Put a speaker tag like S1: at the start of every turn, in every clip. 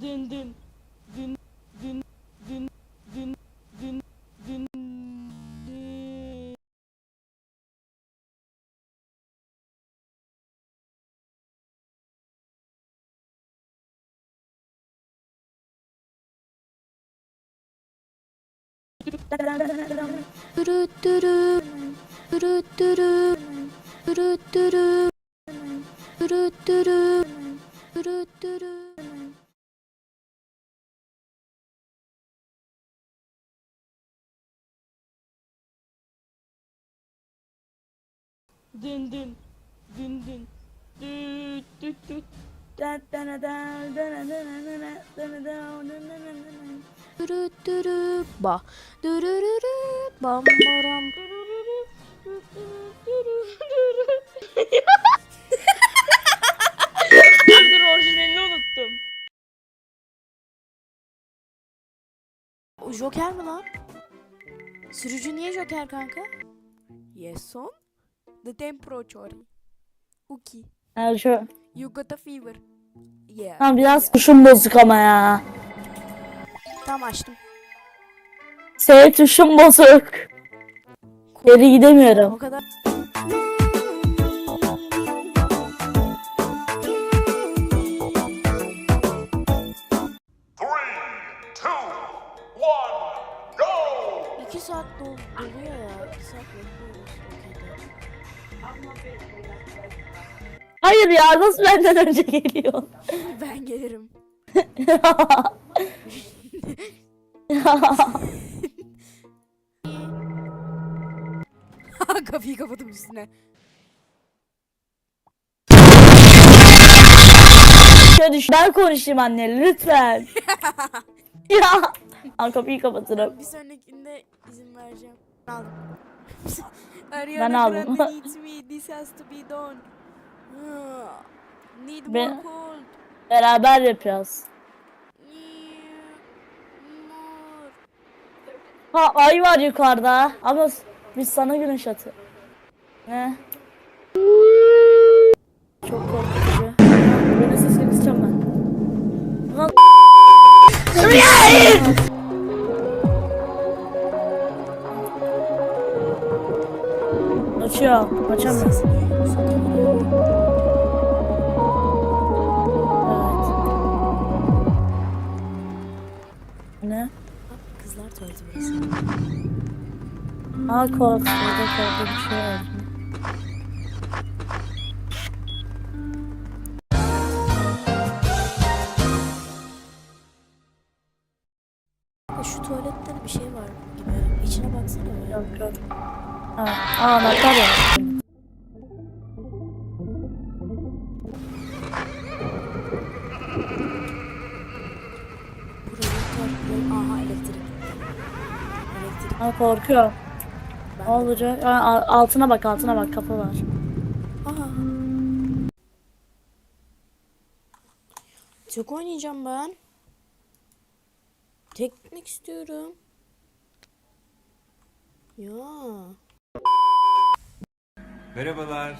S1: Dün dün. Dün dün dün dün dün dün dün.
S2: Dürü dürü dürü dürü dürü dürü dürü dürü dürü dürü
S1: Dün dün dün dün. Düt düt düt.
S2: dürü dürü ba dürürürü bam baram
S1: Dur orijinalini unuttum.
S2: Joker mi lan? Sürücü niye Joker kanka? Yes son. The temperature. Uki.
S3: Yani şu
S2: You got a fever. Yeah.
S3: ha, biraz
S2: yeah.
S3: tuşum bozuk ama ya.
S2: Tam açtım.
S3: S tuşum bozuk. Geri gidemiyorum.
S2: O kadar.
S3: Hayır ya nasıl benden önce geliyor?
S2: Ben gelirim. Kapıyı kapadım üstüne.
S3: Şöyle düş- Ben konuşayım anne lütfen. ya. Al kapıyı kapatırım.
S2: Bir sonrakinde izin vereceğim. Aldım.
S3: Ben aldım.
S2: Grande needs me. This has to be done. Need more
S3: Ben-
S2: cold.
S3: Beraber yapacağız. Ha ay var yukarıda. Ama biz sana güneş atı. Ne? Çok korkutucu. Böyle sesini kısacağım ben. Lan-! Açıyor. Açamıyorum. Ha korktu. Orada korktu bir şey oldu.
S2: E, şu tuvalette bir şey var gibi. İçine baksana.
S3: Yok yok. Aa, aa anahtar
S2: yok. Aha
S3: Olacak? Altına bak altına bak kapı var.
S2: Aha. Çok oynayacağım ben. Teknik istiyorum. Ya.
S4: Merhabalar.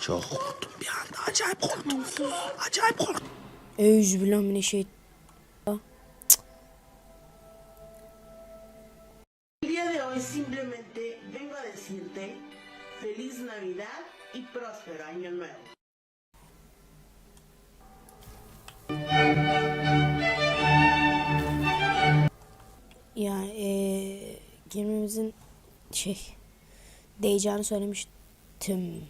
S5: Çok korktum bir anda. Acayip korktum. Acayip korktum.
S2: Euzubillahimineşşeytan.
S6: Día de hoy simplemente vengo a decirte feliz Navidad y próspero año nuevo.
S2: Ya eee gemimizin şey değeceğini söylemiştim.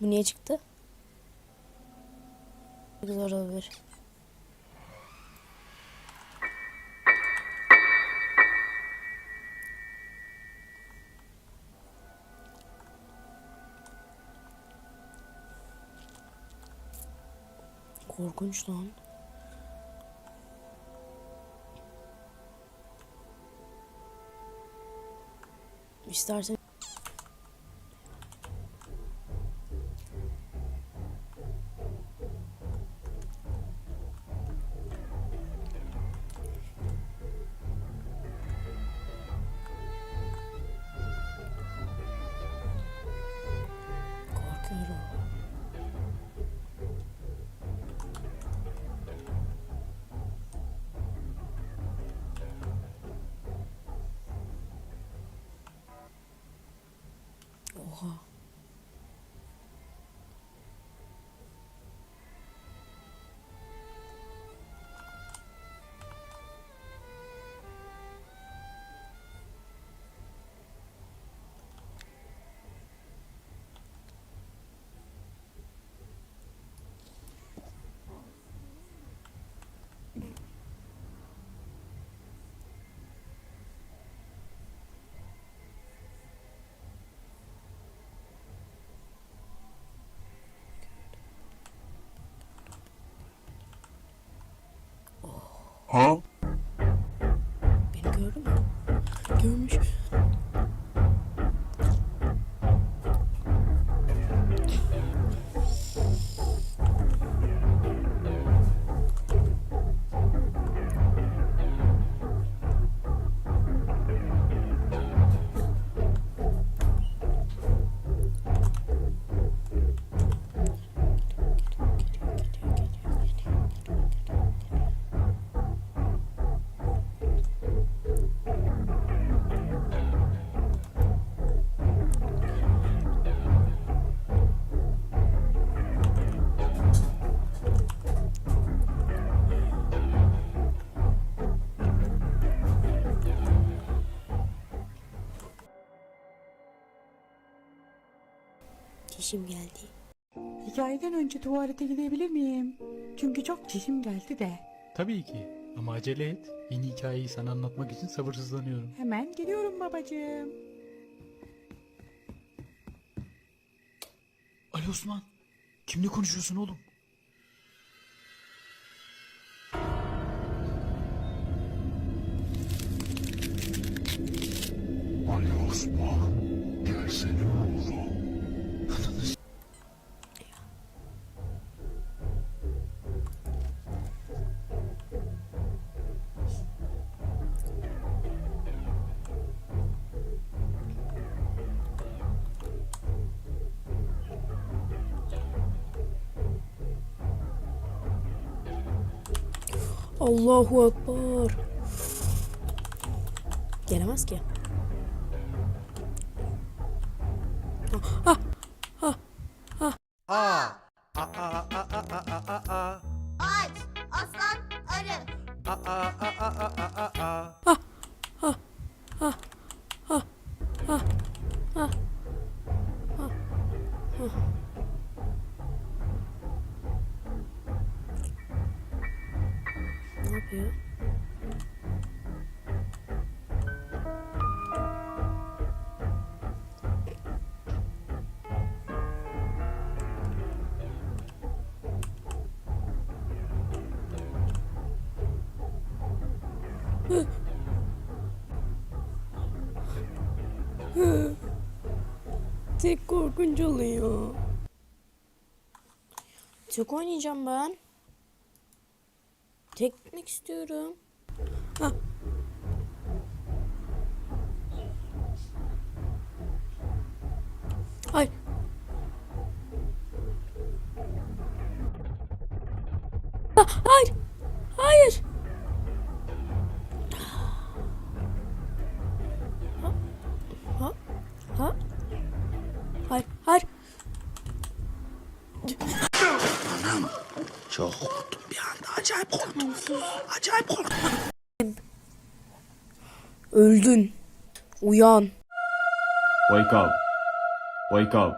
S2: Bu niye çıktı? Zor olabilir. Korkunç lan. İstersen
S5: Huh?
S2: Dişim geldi.
S7: Hikayeden önce tuvalete gidebilir miyim? Çünkü çok çişim geldi de.
S8: Tabii ki. Ama acele et. Yeni hikayeyi sana anlatmak için sabırsızlanıyorum.
S7: Hemen geliyorum babacığım.
S8: Ali Osman. Kimle konuşuyorsun oğlum?
S5: Ali Osman. Gelsene oğlum.
S2: Allahu Ekber. Gelemez ki. Tek korkunç oluyor. Tek oynayacağım ben. Tek gitmek istiyorum. Ha. Hayır. Ha, hayır. Hayır. Ha. Ha. Ha. Hayır. Hayır.
S5: Anam. Çok korktum bir anda. Acayip korktum. Acayip korktum.
S2: Öldün. Uyan.
S4: Wake up. Wake up.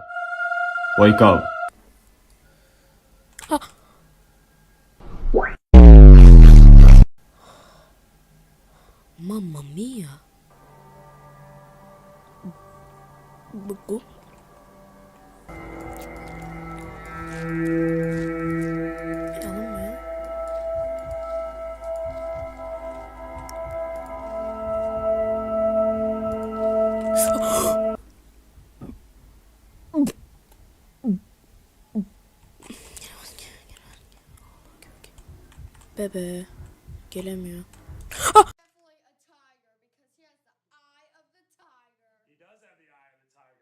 S4: Wake up.
S2: Mamma mia. Bu. Alınmıyor. Bebe gelemiyor.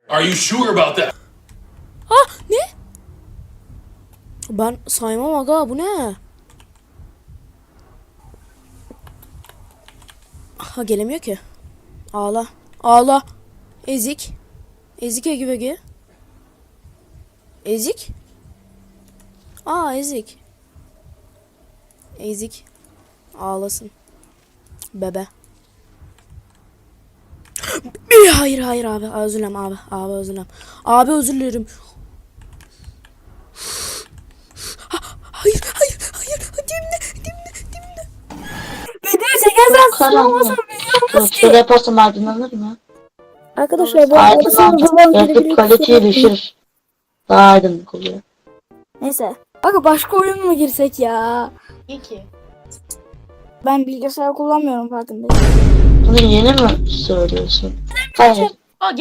S5: Are you sure about that?
S2: Ah ne? Ben saymam aga bu ne? Ha gelemiyor ki. Ağla. Ağla. Ezik. Ezik Ege Bege. Ezik. Aa ezik. Ezik. Ağlasın. Bebe. Hayır hayır abi. Özür dilerim abi. Abi özür dilerim. Abi özür dilerim. Hayır hayır hayır. Dimle dimle dimle.
S9: Videoyu çekersen sıvılmasın
S10: Şurada yaparsam aydınlanır mı?
S9: Arkadaşlar bu
S10: Aydınlan. Yakıt kaliteyi. Daha aydınlık oluyor.
S9: Neyse. Aga başka oyun mu girsek ya?
S10: İyi ki.
S9: Ben bilgisayar kullanmıyorum farkındayım.
S10: Bunu yeni mi söylüyorsun? Hayır.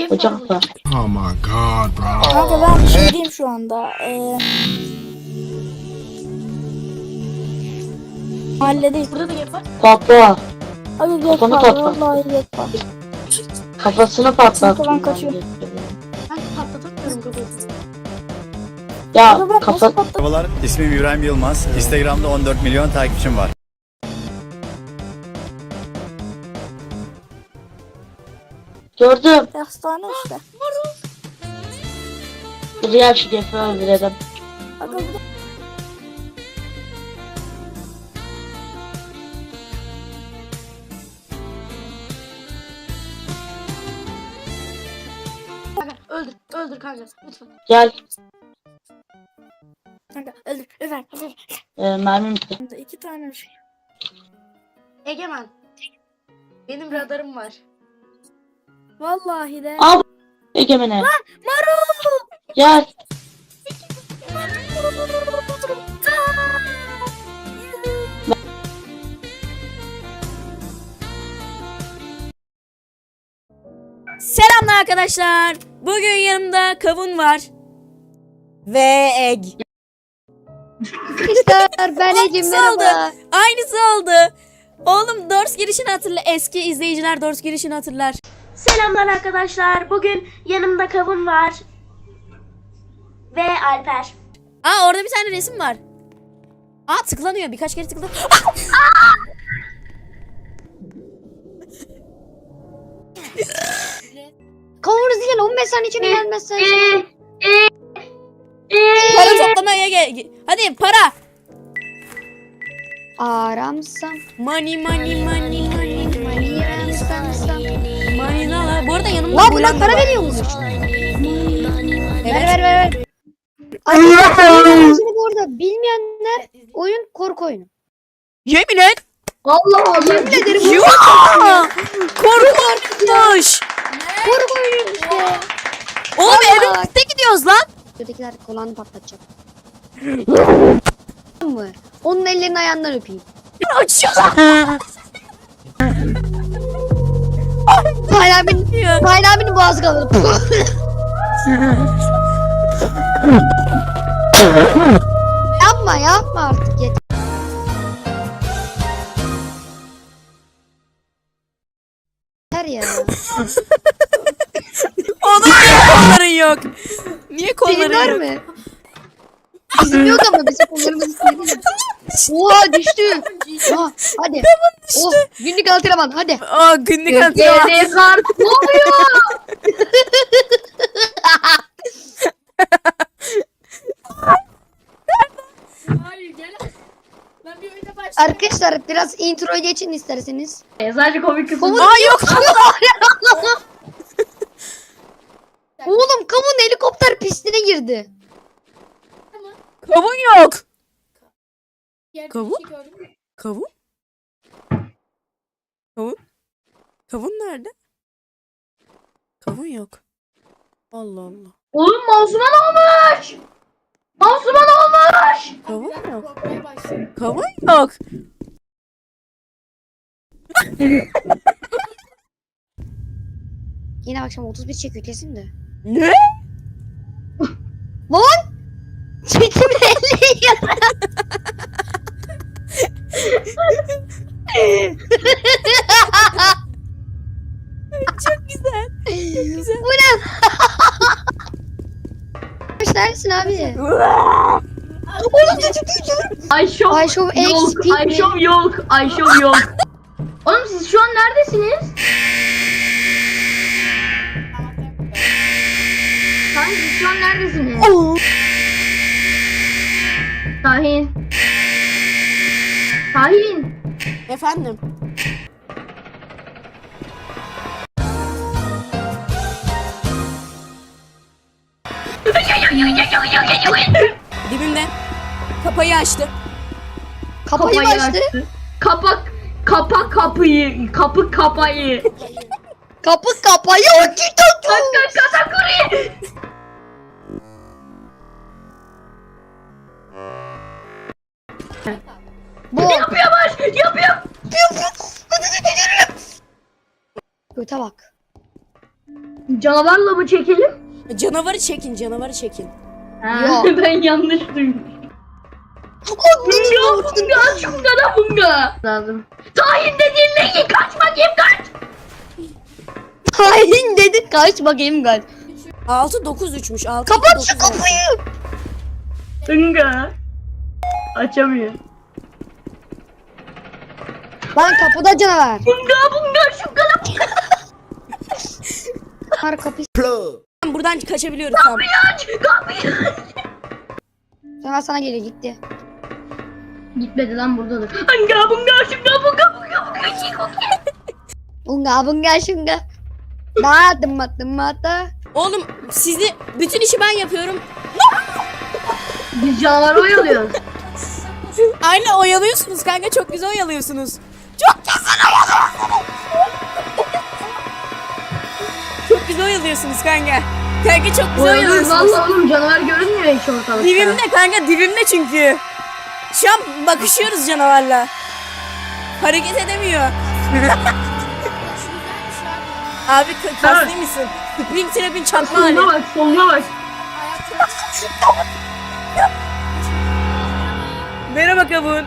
S10: Hocam da.
S9: Kanka ben bir şey diyeyim şu anda. Ee, mahalledeyiz. Burada da gap var. Abi gap
S10: Kafanı
S9: var.
S10: patlat.
S9: Vallahi var.
S10: Kafasını patlat.
S9: Sınıftan kaçıyor.
S10: Ya
S9: Abi ben
S10: kafa...
S9: nasıl?
S11: Merhabalar, ismim İbrahim Yılmaz. Instagram'da 14 milyon takipçim var.
S10: Gördüm.
S9: Hastane işte.
S10: Riyal şu gefi öldürelim.
S9: Aga bir
S12: Öldür, öldür kanka lütfen.
S10: Gel.
S9: Kanka öldür. Ömer.
S10: Ee, mermim bitti.
S9: İki tane şey.
S12: Egemen. Benim radarım var.
S9: Vallahi de.
S10: Bu- Egemen'e.
S9: Marul.
S10: Gel.
S2: Selamlar arkadaşlar. Bugün yanımda kavun var. Ve egg.
S12: Arkadaşlar ben Ege
S2: Aynısı oldu. Aynısı oldu. Oğlum Dors girişini hatırla. Eski izleyiciler Dors girişini hatırlar.
S12: Selamlar arkadaşlar. Bugün yanımda kavun var. Ve Alper.
S2: Aa orada bir tane resim var. Aa tıklanıyor. Birkaç kere tıkladı.
S12: Kavunu zilen 15 saniye içinde gelmezsen.
S2: para toplamaya gel. Hadi para.
S12: Aramsam.
S2: Money money money money.
S12: Money aramsam.
S2: Money nala. Bu arada yanımda
S12: Lan bunlar
S2: Bulan da
S12: para
S2: var.
S12: veriyormuş.
S2: Evet.
S12: Ver ver ver ver. Arkadaşlar bu arada bilmeyenler oyun korku oyunu.
S2: Yemin et.
S12: Allah Allah. Yemin ederim.
S2: Yuh! Korkunç.
S12: Oyunu işte.
S2: Oğlum evimizde gidiyoruz lan.
S12: Ötekiler kulağını patlatacak. mı? Onun ellerini ayağından öpeyim. Tahir abinin, Tahir abinin boğazı kalır. yapma yapma artık yeter. Yeter ya.
S2: Onun niye kolların yok? Niye
S12: Senin
S2: kolların
S12: var
S2: yok?
S12: mı? Bizim yok ama bizim kollarımız değil. Oha düştü. Ha, hadi. Oh, günlük antrenman hadi.
S2: Aa günlük antrenman.
S12: Geri kart. Ne oluyor? Arkadaşlar biraz intro geçin isterseniz.
S9: Sadece komik kısmı.
S2: Aa yok.
S12: Oğlum kavun helikopter pistine girdi.
S2: Kavun yok. Kavun? Kavun? Kavun? Kavun nerede? Kavun yok. Allah Allah.
S9: Oğlum mouse'uma ne olmuş? Mouse'uma ne olmuş?
S2: Kavun yok. Kavun yok.
S12: Yine akşam 31 çekiyor kesin de.
S2: Ne?
S12: Lan!
S9: Ayşov
S12: Ayşov X
S9: yok.
S12: Speed mi?
S9: Ayşov yok. Ayşov yok. Oğlum siz şu an neredesiniz? Kanka siz şu an neredesiniz? Tahin. Tahin.
S2: Efendim. Dibimde. Kapıyı açtı.
S12: Kapıyı mı açtı?
S9: Kapak. Kapa kapıyı. Kapı kapayı.
S12: Kapı kapayı açtı.
S9: Kanka katakuri.
S12: Bu
S9: Yapıyormuş. Yapıyor.
S12: Göte bak.
S9: Canavarla mı çekelim?
S2: Canavarı çekin canavarı çekin.
S12: Yok.
S9: ben yanlış duymuşum. Bunga bunga şunga da bunga. Lazım. Tahin dediğin ne? Kaç bakayım kaç.
S12: Hain dedi kaç bakayım kaç.
S2: 6 9 3'müş. 6
S12: Kapat şu kapıyı.
S9: Bunga. Açamıyor.
S12: Lan kapıda canavar.
S9: Bunga bunga şunga da
S12: Var kapıyı.
S2: Buradan kaçabiliyoruz tamam.
S9: aç. Kapıyı aç.
S12: Canavar sana geliyor gitti.
S9: Gitmedi lan buradadır. Bunga bunga şunga bunga bunga bunga.
S12: Bunga bunga şunga. Ba dıma dıma da.
S2: Oğlum sizi bütün işi ben yapıyorum.
S9: Biz canavarı oyalıyoruz.
S2: Aynen oyalıyorsunuz kanka çok güzel oyalıyorsunuz. Çok güzel oyalıyorsunuz. çok güzel oyalıyorsunuz kanka. Kanka çok güzel oyalıyorsunuz.
S9: Valla oğlum canavar görünmüyor hiç ortalıkta.
S2: Dibimde kanka dibimde çünkü. Şu an bakışıyoruz canavarla. Hareket edemiyor. Abi kaslı mısın? Spring Trap'in çatma hali.
S9: Soluna bak soluna bak.
S2: Merhaba kavun.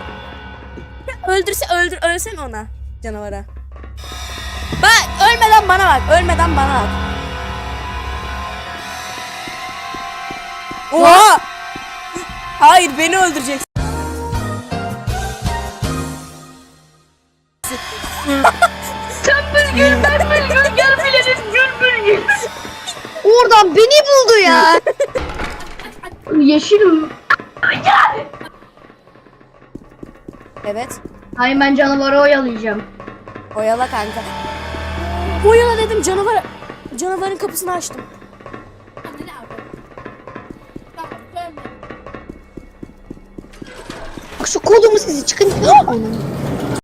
S2: Öldürse öldür ölsene ona canavara. Bak ölmeden bana bak. Ölmeden bana bak. Oha! Hayır beni öldüreceksin.
S9: Sen bülgül ben bülgül gel biliriz gül bülgül.
S12: Oradan beni buldu ya.
S9: Yeşilim.
S2: Evet.
S9: Hayır ben canavarı oyalayacağım.
S2: Oyala kanka. Oyala dedim canavar. Canavarın kapısını açtım.
S12: Bak şu kolumu sizi çıkın.